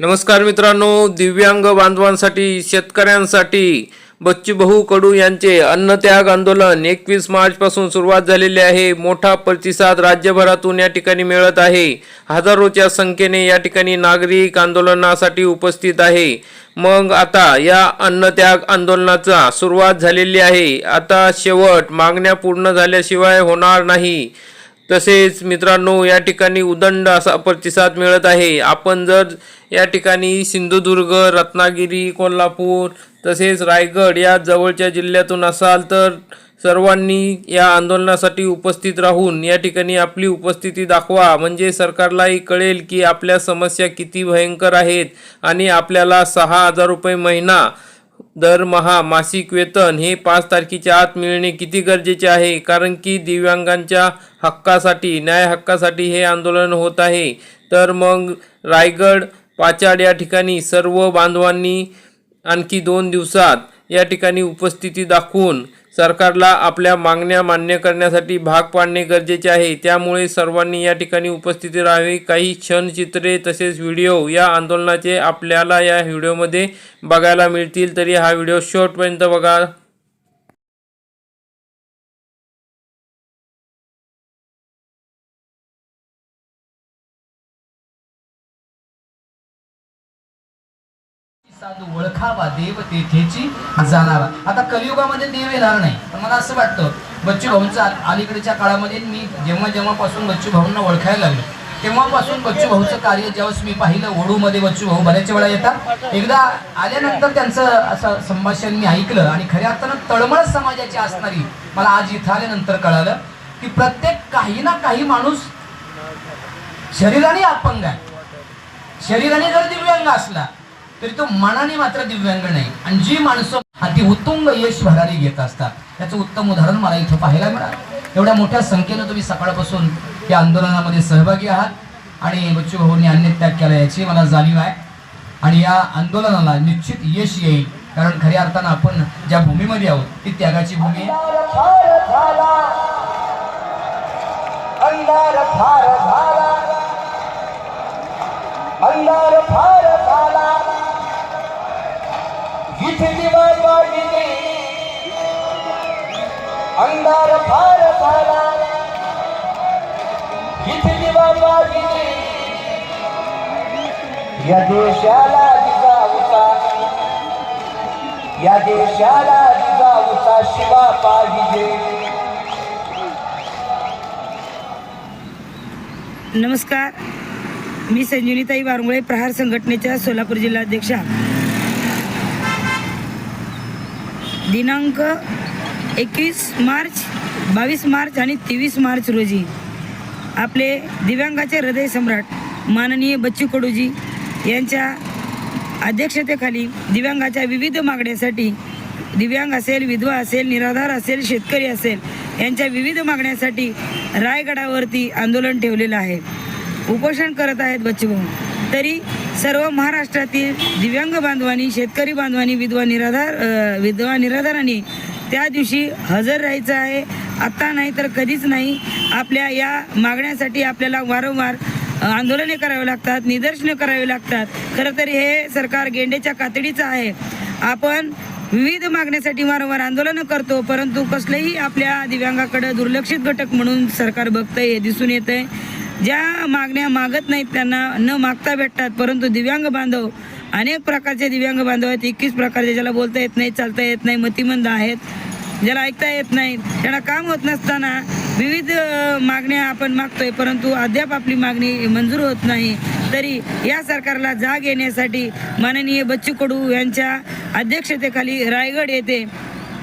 नमस्कार मित्रांनो दिव्यांग बांधवांसाठी शेतकऱ्यांसाठी बच्चूभाऊ कडू यांचे अन्नत्याग आंदोलन एकवीस मार्चपासून सुरुवात झालेली आहे. मोठा प्रतिसाद राज्यभरातून या ठिकाणी मिळत आहे. हजारोच्या संख्येने या ठिकाणी नागरिक आंदोलनासाठी उपस्थित आहे. मग आता या अन्नत्याग आंदोलनाचा सुरुवात झालेली आहे. आता शेवट मागण्या पूर्ण झाल्याशिवाय होणार नाही. तसेच मित्रांनो या ठिकाणी उदंड असा प्रतिसाद मिळत आहे. आपण जर या ठिकाणी सिंधुदुर्ग रत्नागिरी कोल्हापूर तसेच रायगड या जवळच्या जिल्ह्यातून असाल तर सर्वांनी या आंदोलनासाठी उपस्थित राहून या ठिकाणी आपली उपस्थिती दाखवा. म्हणजे सरकारलाही कळेल की आपल्या समस्या किती भयंकर आहेत आणि आपल्याला सहा हजार रुपये महिना दरमहा मासिक वेतन हे पाच तारखेच्या आत मिळणे किती गरजेचे आहे? कारण की दिव्यांगांच्या हक्कासाठी न्याय हक्कासाठी हे आंदोलन होत आहे. तर मग रायगड पाचाड या ठिकाणी सर्व बांधवांनी आणखी दोन दिवसात या ठिकाणी उपस्थिती दाखवून सरकारला आपल्या मागण्या मान्य करण्यासाठी भाग पाडणे गरजेचे आहे. त्यामुळे सर्वांनी या ठिकाणी उपस्थिती राहावी. काही क्षणचित्रे तसेच व्हिडिओ या आंदोलनाचे आपल्याला या व्हिडिओमध्ये बघायला मिळतील. तरी हा व्हिडिओ शेवटपर्यंत बघा. साधू ओळखावा देव तेथेची जाणावा. आता कलियुगामध्ये देव येणार नाही. पण मला असं वाटतं बच्चू भाऊंचा अलीकडच्या काळामध्ये मी जेव्हा जेव्हापासून बच्चू भाऊंना ओळखायला लागलो तेव्हापासून बच्चू भाऊचं कार्य ज्यावेळेस मी पाहिलं ओढूमध्ये बच्चू भाऊ बऱ्याच वेळा येतात. एकदा आल्यानंतर त्यांचं असं संभाषण मी ऐकलं आणि खऱ्या अर्थानं तळमळ समाजाची असणारी मला आज इथं आल्यानंतर कळालं की प्रत्येक काही ना काही माणूस शरीराने अपंग आहे. शरीराने जर दिव्यांग असला तरी तो मनाने मात्र दिव्यांग नाही आणि जी माणसं अति उत्तुंग यश भरारी घेत असतात त्याचं उत्तम उदाहरण मला इथं पाहायला मिळालं एवढ्या मोठ्या संख्येनं तुम्ही सकाळपासून या आंदोलनामध्ये सहभागी आहात आणि बच्चू भाऊंनी अन्नत्याग केला याची मला जाणीव आहे आणि या आंदोलनाला निश्चित यश येईल कारण खऱ्या अर्थानं आपण ज्या भूमीमध्ये आहोत ती त्यागाची भूमी आहे अंधार फार झाला इथे बाबा वाढली या देशाला जिजाऊचा या देशाला जिजाऊचा शिवा पाहिजे. नमस्कार. मी संजीवनीताई वारंगुळे प्रहार संघटनेच्या सोलापूर जिल्हाध्यक्षा. दिनांक एकवीस मार्च बावीस मार्च आणि तेवीस मार्च रोजी आपले दिव्यांगाचे हृदय सम्राट माननीय बच्चू कडूजी यांच्या अध्यक्षतेखाली दिव्यांगाच्या विविध मागण्यासाठी दिव्यांग असेल विधवा असेल निराधार असेल शेतकरी असेल यांच्या विविध मागण्यासाठी रायगडावरती आंदोलन ठेवलेलं आहे. उपोषण करत आहेत बच्चूभाऊ तरी सर्व महाराष्ट्रातील दिव्यांग बांधवांनी शेतकरी बांधवांनी विधवा निराधार विधवा निराधारांनी त्या दिवशी हजर राहायचं आहे. आत्ता नाही तर कधीच नाही. आपल्या या मागण्यासाठी आपल्याला वारंवार आंदोलने करावे लागतात निदर्शनं करावी लागतात. खरं तर हे सरकार गेंड्याच्या कातडीचं आहे. आपण विविध मागण्यासाठी वारंवार आंदोलनं करतो परंतु कसलेही आपल्या दिव्यांगाकडे दुर्लक्षित घटक म्हणून सरकार बघतंय हे दिसून येतंय. ज्या मागण्या मागत नाहीत त्यांना न मागता भेटतात परंतु दिव्यांग बांधव अनेक प्रकारचे दिव्यांग बांधव आहेत एकवीस प्रकारचे ज्याला बोलता येत नाही चालता येत नाही मतिमंद आहेत ज्याला ऐकता येत नाही. त्यांना काम होत नसताना विविध मागण्या आपण मागतोय परंतु अद्याप आपली मागणी मंजूर होत नाही. तरी या सरकारला जाग येण्यासाठी माननीय बच्चू कडू यांच्या अध्यक्षतेखाली रायगड येथे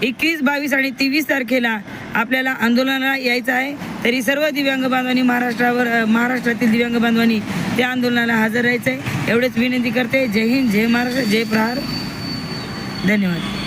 एकवीस बावीस आणि तेवीस तारखेला आपल्याला आंदोलनाला यायचं आहे. तरी सर्व दिव्यांग बांधवांनी महाराष्ट्रावर महाराष्ट्रातील दिव्यांग बांधवांनी त्या आंदोलनाला हजर राहायचं आहे एवढेच विनंती करते. जय हिंद जय महाराष्ट्र जय प्रहार. धन्यवाद.